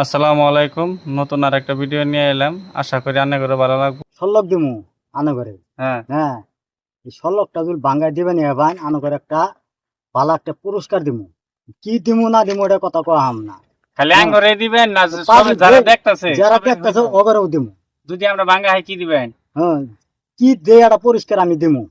আসসালামু আলাইকুম। নতুন আর একটা ভিডিও নিয়ে এলাম। আশা করি আন্না করে ভালো লাগবে। ষোলক দিমু আনো করে হ্যাঁ। হ্যাঁ এই ষোলকটা যদি বাঙ্গাই দিবেন এবার আনো করে একটা ভালো একটা পুরস্কার দিমু। কি দিমু না দিমু এটা কথা কয়া হাম না। খালি আঙ্গরে দিবেন না যারা দেখতাছে যারা দেখতেছে ওগরেও দিমু। যদি আমরা বাঙ্গা হাই কি দিবেন? হ্যাঁ কি দে একটা পরিষ্কার আমি দিমু।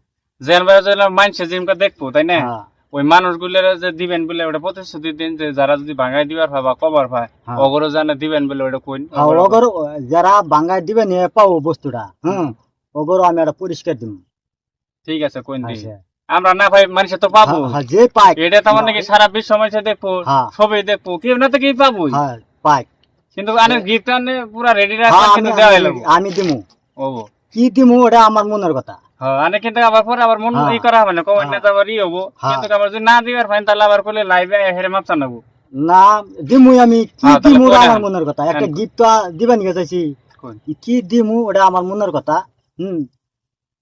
যেন ভাই মানুষে জিমকা দেখব তাই না? হ্যাঁ। ওই মানুষগুলোর যে দিবেন বলে ওটা প্রতিশ্রুতি দিন যে যারা যদি ভাঙাই দিবার হয় বা কবার হয় হ্যাঁ। অগরও জানে দিবেন বলে ওটা কইন। হ্যাঁ, ওগর যারা বাঙ্গাই দিবেন এ পাবো বস্তুটা। হ্যাঁ ওগরও আমি একটা পরিষ্কার দিমু ঠিক আছে কইন দিই আচ্ছা। আমরা না ভাই মানুষে তো পাবো। হ্যাঁ, হ্যাঁ, যে পাই এটা তো মানে কি সারা বিশ্ব মানুষে দেখব হ্যাঁ। সবই দেখব। কেউ না তো কি পাবো হ্যাঁ পাই। কিন্তু আনে গিফট আনে পুরা রেডি হ্যাঁ রাখা আমি কিন্তু আমি- লাগবো। আমি দিমু। ও কি দিমু ওটা আমার মনের কথা। হ্যাঁ কিন্তু আবার পরে আবার মন হ্যাঁ। ই করা হবে না কমেন্ট হ্যাঁ। নেতা আবার ই হব। হ্যাঁ। কিন্তু আবার যদি না দিবার ফাইন তাহলে আবার করলে লাইভে হেরে মাপসা নেব না দিমু আমি কি দিমু আমার মনের কথা। একটা। গিফট তো দিবেন গেছি কই? কি দিমু ওটা আমার মনের কথা হুম?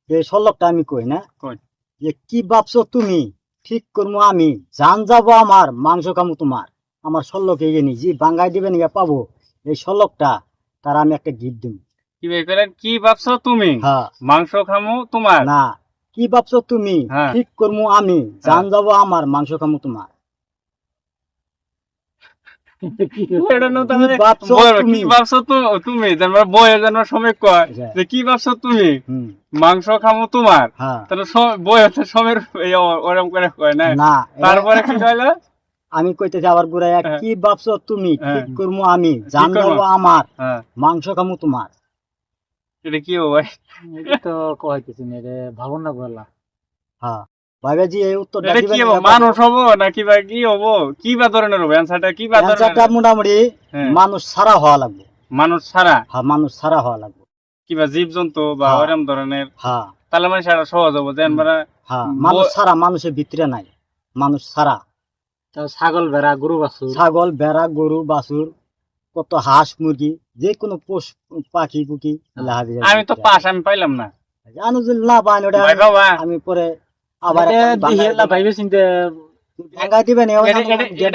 এই ষোলকটা আমি কই না? যে কি ভাবছ তুমি? ঠিক করব আমি। জান যাব আমার মাংস খামু তোমার। আমার ষোলক এগিয়ে নি যে বাঙ্গাই দিবেন পাবো? এই ষোলকটা তার আমি একটা গিফট দিব কি করেন কি ভাবছ তুমি? হ্যাঁ। মাংস খামো তোমার? না। কি ভাবছ তুমি? হ্যাঁ। ঠিক করব আমি। জান যাব আমার মাংস খামু তোমার। কি ভাবছ তুমি? সময় কয়। আচ্ছা। যে কি ভাবছ তুমি? মাংস খামু তোমার? হ্যাঁ। তাহলে স- বই হচ্ছে সময়ের এই ওরম করে কয় না? না। তারপরে কি কইলো? আমি কইতেছি আবার ঘুরে হ্যাঁ। কি ভাবছ তুমি? হ্যাঁ। ঠিক করব আমি। জান আমার। হ্যাঁ। মাংস খামো তোমার। এটা কি হবে তো কইতেছি না রে ভাবন না হ্যাঁ এই উত্তরটা এটা দিবেন কি হব মানুষ হব নাকি বা কি হব? কি বা ধরনের হবে? অ্যান্সারটা কি বা অ্যান্সারটা মোটামুটি হ্যাঁ। মানুষ ছাড়া হওয়া লাগবে। মানুষ ছাড়া? হ্যাঁ মানুষ ছাড়া হওয়া লাগবে। কি বা জীব জন্তু বা হ্যাঁ। ওরম ধরনের? হ্যাঁ। তাহলে মানে সেটা সহজ হব দেন মানে হ্যাঁ মানুষ ছাড়া মানুষের ভিতরে নাই। মানুষ ছাড়া। ছাগল ভেড়া গরু বাছুর? ছাগল বেড়া গরু বাছুর। কত হাঁস মুরগি যে কোনো পশু পাখি পুকি আমি তো। পাস আমি পাইলাম না। জানো যদি না পান ওটা আমি পরে আবার ভাইবে চিনতে। দিবেন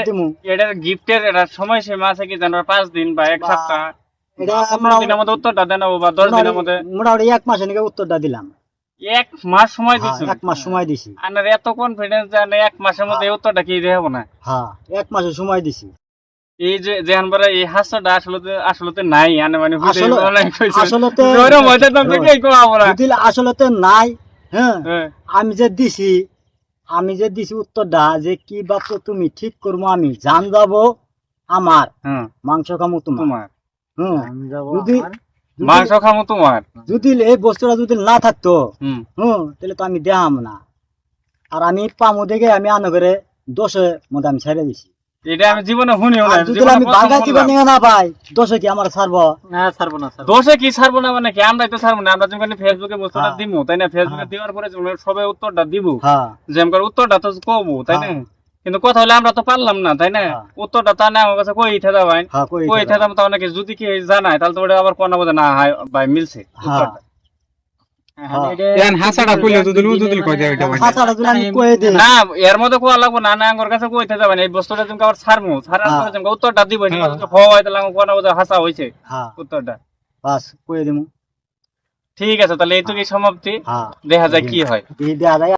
দিমু। এটার গিফটের এটা সময় সীমা আছে কি জানবার পাঁচ দিন বা এক সপ্তাহ। এটা পনেরো দিনের মধ্যে উত্তরটা দেন বা দশ দিনের মধ্যে। মোটামুটি এক মাসের নাকি উত্তরটা দিলাম। এক মাস সময় হ্যাঁ, এক মাস সময় দিছি। আপনার এত কনফিডেন্স জানে এক মাসের মধ্যে এই উত্তরটা কি না? হ্যাঁ এক মাসের সময় দিছি। এই যে যেহান বলে এই হাস্যটা আসলে আসলে নাই আনে মানে আসলে- অনেক হয়েছে। আসলতে ওইরকম হয়তো তো আমরা। কি করাবো না যদি নাই হ্যাঁ। হ্যাঁ, আমি যে দিছি আমি যে দিছি উত্তরটা যে কি ভাবছ তুমি ঠিক করব আমি জান যাব আমার। হ্যাঁ। মাংস খামু তোমার। তোমার। হুম। আমি যাব যদি মাংস খামো তোমার। যদি এই বস্তুটা যদি না থাকতো হুম। তাহলে তো আমি দেখাম না। আর আমি পামু দেখে আমি আনো করে দোষে মধ্যে আমি ছেড়ে দিছি। এটা আমি জীবনে শুনিও না যদি আমি প্রথম দিবা শুনলাম। না পাই দোষে কি আমার ছাড়বো? না ছাড়বো না দোষে কি ছাড়বো না মানে কি? আমরা তো ছাড়বো না আমরা যেমন ফেসবুকে বস্তুটা হ্যাঁ। তাই না? ফেসবুকে দেওয়ার পরে সবাই উত্তরটা দিব হ্যাঁ। যেমন করে উত্তরটা তো কবো তাই না? হ্যাঁ। কিন্তু কথা হলে আমরা তো পারলাম না তাই না? হ্যাঁ। উত্তরটা তা না আমার কাছে কই ইঠে দাবাই হ্যাঁ কই কই ইঠে দাম তাও নাকি যদি কি জানায় তাহলে তো ওটা আবার কোন না হয় ভাই মিলছে। হ্যাঁ। উত্তরটা। এর মধ্যে কোয়া লাগবো? না কাছে কইতে যাবেন এই বস্তুটা তুমি আবার ছাড়মু ছাড়ার হ্যাঁ। পরে তুমি উত্তরটা দিব হ্যাঁ। হয় তাহলে আমার কোন বোধ হাসা হইছে হ্যাঁ। উত্তরটা। বাস কয়ে দিমু। ঠিক আছে তাহলে এইটুকুই সমাপ্তি। হ্যাঁ। দেখা যায় কি হয়। যায়